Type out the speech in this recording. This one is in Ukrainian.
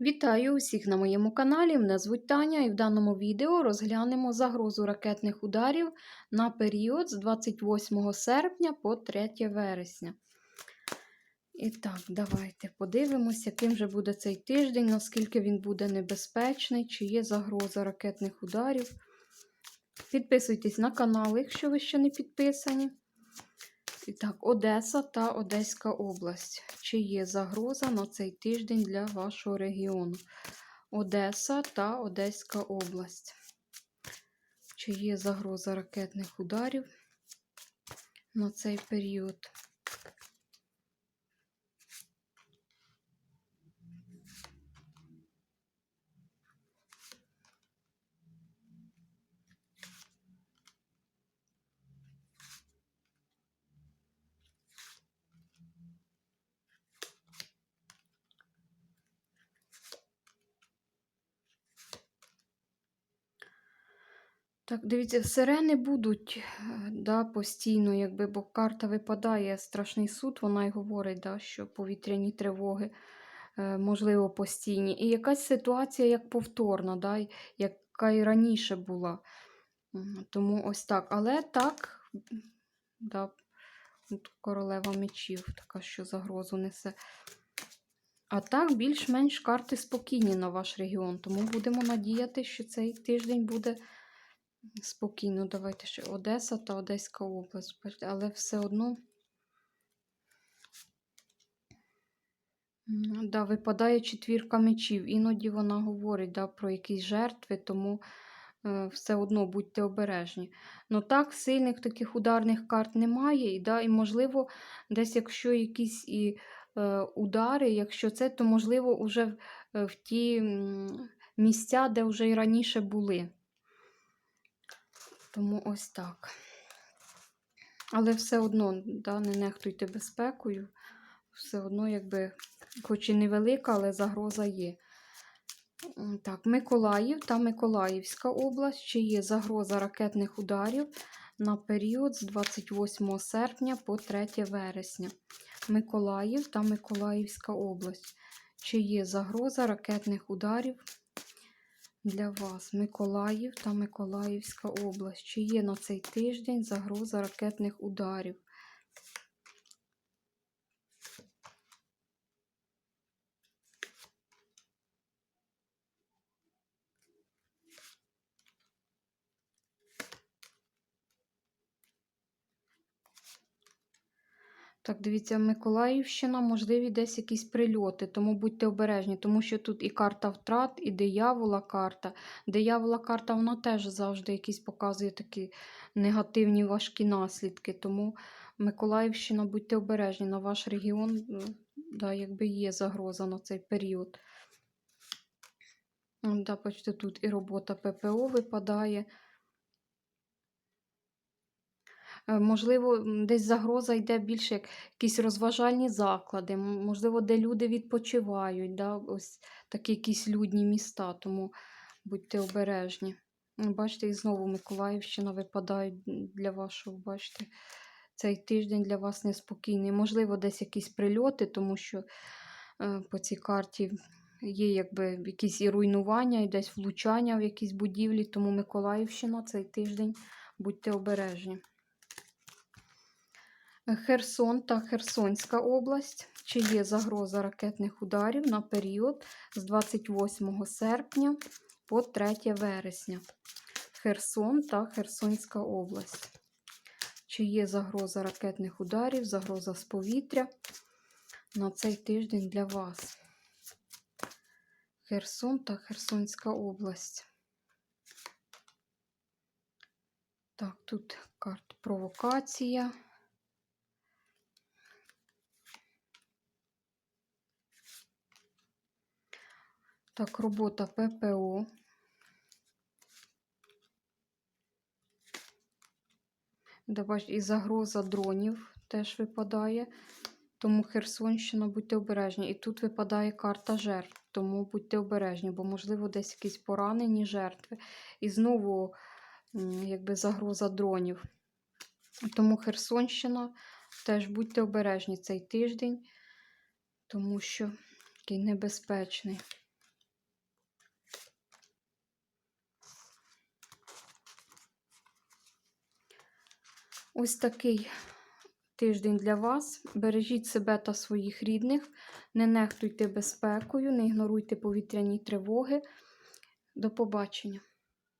Вітаю усіх на моєму каналі. Мене звуть Таня, і в даному відео розглянемо загрозу ракетних ударів на період з 28 серпня по 3 вересня. І так, давайте подивимося, яким же буде цей тиждень, наскільки він буде небезпечний, чи є загроза ракетних ударів. Підписуйтесь на канал, якщо ви ще не підписані. І так, Одеса та Одеська область. Чи є загроза на цей тиждень для вашого регіону? Одеса та Одеська область. Чи є загроза ракетних ударів на цей період? Так, дивіться, сирени будуть е, да, постійно, якби, бо карта випадає страшний суд, вона й говорить, да, що повітряні тривоги, е, можливо, постійні. І якась ситуація як повторна, да, яка і раніше була. Тому ось так. Але так, да, королева мечів, така, що загрозу несе. А так, більш-менш карти спокійні на ваш регіон. Тому будемо надіяти, що цей тиждень буде. Спокійно, давайте ще Одеса та Одеська область. Але все одно да, випадає четвірка мечів. Іноді вона говорить да, про якісь жертви, тому е, все одно будьте обережні. Ну так, сильних таких ударних карт немає. І, да, і можливо, десь якщо якісь і е, удари, якщо це, то можливо вже в, е, в ті місця, де вже і раніше були. Тому ось так. Але все одно, да, не нехтуйте безпекою. Все одно, якби, хоч і невелика, але загроза є. Так, Миколаїв та Миколаївська область. Чи є загроза ракетних ударів на період з 28 серпня по 3 вересня? Миколаїв та Миколаївська область. Чи є загроза ракетних ударів для вас Миколаїв та Миколаївська область. Чи є на цей тиждень загроза ракетних ударів? Так, дивіться, Миколаївщина, можливі десь якісь прильоти, тому будьте обережні, тому що тут і карта втрат, і диявола карта. Диявола карта, вона теж завжди якісь показує такі негативні важкі наслідки. Тому Миколаївщина, будьте обережні, на ваш регіон, да, якби є загроза на цей період. Да, бачите, тут і робота ППО випадає. Е, Можливо, десь загроза йде більше як якісь розважальні заклади, можливо, де люди відпочивають, да? ось такі якісь людні міста, тому будьте обережні. М, Бачите, і знову Миколаївщина випадає для вашого, бачите, цей тиждень для вас неспокійний. Можливо, десь якісь прильоти, тому що е, по цій карті є якби якісь і руйнування, і десь влучання в якісь будівлі, тому Миколаївщина цей тиждень будьте обережні. Херсон та Херсонська область. Чи є загроза ракетних ударів на період з 28 серпня по 3 вересня? Херсон та Херсонська область. Чи є загроза ракетних ударів, загроза з повітря на цей тиждень для вас? Херсон та Херсонська область. Так, тут карт провокація. Так, робота ППО. І загроза дронів теж випадає. Тому Херсонщина, будьте обережні. І тут випадає карта жертв, тому будьте обережні, бо, можливо, десь якісь поранені жертви. І знову якби загроза дронів. Тому Херсонщина теж будьте обережні цей тиждень, тому що такий небезпечний. Ось такий тиждень для вас. Бережіть себе та своїх рідних, не нехтуйте безпекою, не ігноруйте повітряні тривоги. До побачення!